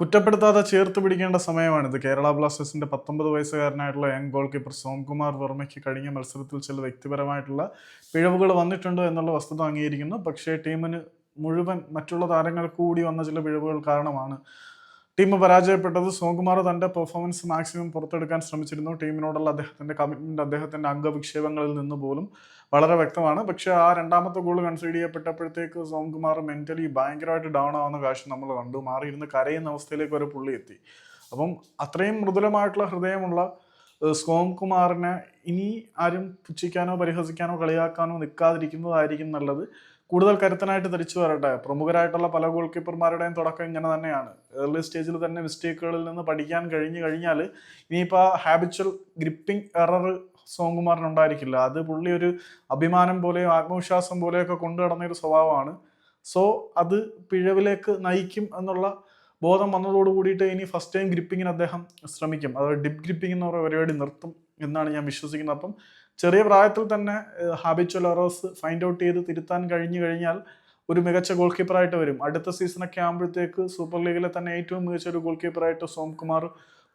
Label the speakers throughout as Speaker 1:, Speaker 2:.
Speaker 1: കുറ്റപ്പെടുത്താതെ ചേർത്ത് പിടിക്കേണ്ട സമയമാണിത്. കേരള ബ്ലാസ്റ്റേഴ്സിന്റെ പത്തൊമ്പത് വയസ്സുകാരനായിട്ടുള്ള യങ് ഗോൾ കീപ്പർ സോംകുമാർ വർമ്മയ്ക്ക് കഴിഞ്ഞ മത്സരത്തിൽ ചില വ്യക്തിപരമായിട്ടുള്ള പിഴവുകൾ വന്നിട്ടുണ്ടോ എന്നുള്ള വസ്തുത അംഗീകരിക്കുന്നു. പക്ഷേ ടീമിന് മുഴുവൻ മറ്റുള്ള താരങ്ങൾ കൂടി വന്ന ചില പിഴവുകൾ കാരണമാണ് ടീം പരാജയപ്പെട്ടത് സോംകുമാർ തന്റെ പെർഫോമൻസ് മാക്സിമം പുറത്തെടുക്കാൻ ശ്രമിച്ചിരുന്നു. ടീമിനോടുള്ള അദ്ദേഹത്തിന്റെ കമ്മിറ്റ്മെന്റ് അദ്ദേഹത്തിന്റെ അംഗവിക്ഷേപങ്ങളിൽ നിന്ന് പോലും വളരെ വ്യക്തമാണ്. പക്ഷേ ആ രണ്ടാമത്തെ ഗോൾ കൺസീഡ് ചെയ്യപ്പെട്ടപ്പോഴത്തേക്ക് സോംകുമാർ മെന്റലി ഭയങ്കരമായിട്ട് ഡൗൺ ആവുന്ന കാഴ്ച നമ്മൾ കണ്ടു. മാറിയിരുന്ന് കരയുന്ന അവസ്ഥയിലേക്ക് ഒരു പുള്ളി എത്തി. അപ്പം അത്രയും മൃദുലമായിട്ടുള്ള ഹൃദയമുള്ള സോം കുമാറിനെ ഇനി ആരും പുച്ഛിക്കാനോ പരിഹസിക്കാനോ കളിയാക്കാനോ നിൽക്കാതിരിക്കുന്നതായിരിക്കും നല്ലത്. കൂടുതൽ കരുത്തനായിട്ട് തിരിച്ചു വരട്ടെ. പ്രമുഖരായിട്ടുള്ള പല ഗോൾ കീപ്പർമാരുടെയും തുടക്കം ഇങ്ങനെ തന്നെയാണ്. ഏർലി സ്റ്റേജിൽ തന്നെ മിസ്റ്റേക്കുകളിൽ നിന്ന് പഠിക്കാൻ കഴിഞ്ഞു കഴിഞ്ഞാൽ ഇനിയിപ്പോൾ ഹാബിച്വൽ ഗ്രിപ്പിംഗ് എറർ സോങ്കുമാറിനുണ്ടായിരിക്കില്ല. അത് പുള്ളി ഒരു അഭിമാനം പോലെയോ ആത്മവിശ്വാസം പോലെയൊക്കെ കൊണ്ടു നടന്ന ഒരു സ്വഭാവമാണ്. സോ അത് പിഴവിലേക്ക് നയിക്കും എന്നുള്ള ബോധം വന്നതോട് കൂടിയിട്ട് ഇനി ഫസ്റ്റ് ടൈം ഗ്രിപ്പിങ്ങിന് അദ്ദേഹം ശ്രമിക്കും. അത് ഡിപ് ഗ്രിപ്പിംഗ് എന്ന് പറയുന്ന പരിപാടി നിർത്തും. എന്നാണ് ഞാൻ വിശ്വസിക്കുന്നത്. അപ്പം ചെറിയ പ്രായത്തിൽ തന്നെ ഹാബിച്വൽ എറേഴ്സ് ഫൈൻഡ് ഔട്ട് ചെയ്ത് തിരുത്താൻ കഴിഞ്ഞു കഴിഞ്ഞാൽ ഒരു മികച്ച ഗോൾ കീപ്പറായിട്ട് വരും. അടുത്ത സീസണൊക്കെ ആകുമ്പോഴത്തേക്ക് സൂപ്പർ ലീഗിലെ തന്നെ ഏറ്റവും മികച്ച ഒരു ഗോൾ കീപ്പറായിട്ട് സോംകുമാർ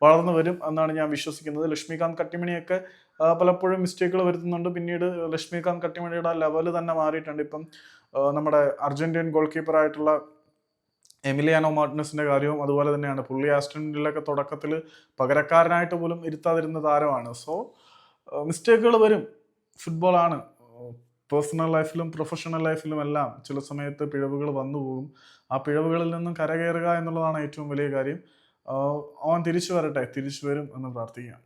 Speaker 1: വളർന്നു വരും എന്നാണ് ഞാൻ വിശ്വസിക്കുന്നത്. ലക്ഷ്മികാന്ത് കട്ടിമണിയൊക്കെ പലപ്പോഴും മിസ്റ്റേക്കുകൾ വരുത്തുന്നുണ്ട്. പിന്നീട് ലക്ഷ്മികാന്ത് കട്ടിമണിയുടെ ലെവൽ തന്നെ മാറിയിട്ടുണ്ട്. ഇപ്പം നമ്മുടെ അർജന്റീൻ ഗോൾ കീപ്പറായിട്ടുള്ള എമിലിയാനോ മാർട്ടിനസിന്റെ കാര്യവും അതുപോലെ തന്നെയാണ്. പുള്ളി ആസ്റ്റണിലൊക്കെ തുടക്കത്തിൽ പകരക്കാരനായിട്ട് പോലും ഇരുത്താതിരുന്ന താരമാണ്. സോ മിസ്റ്റേക്കുകൾ വരും. ഫുട്ബോളാണ് പേഴ്സണൽ ലൈഫിലും പ്രൊഫഷണൽ ലൈഫിലും എല്ലാം ചില സമയത്ത് പിഴവുകൾ വന്നു പോകും. ആ പിഴവുകളിൽ നിന്നും കരകയറുക എന്നുള്ളതാണ് ഏറ്റവും വലിയ കാര്യം. അവൻ തിരിച്ചു വരട്ടെ തിരിച്ചു വരും എന്ന് പ്രാർത്ഥിക്കാം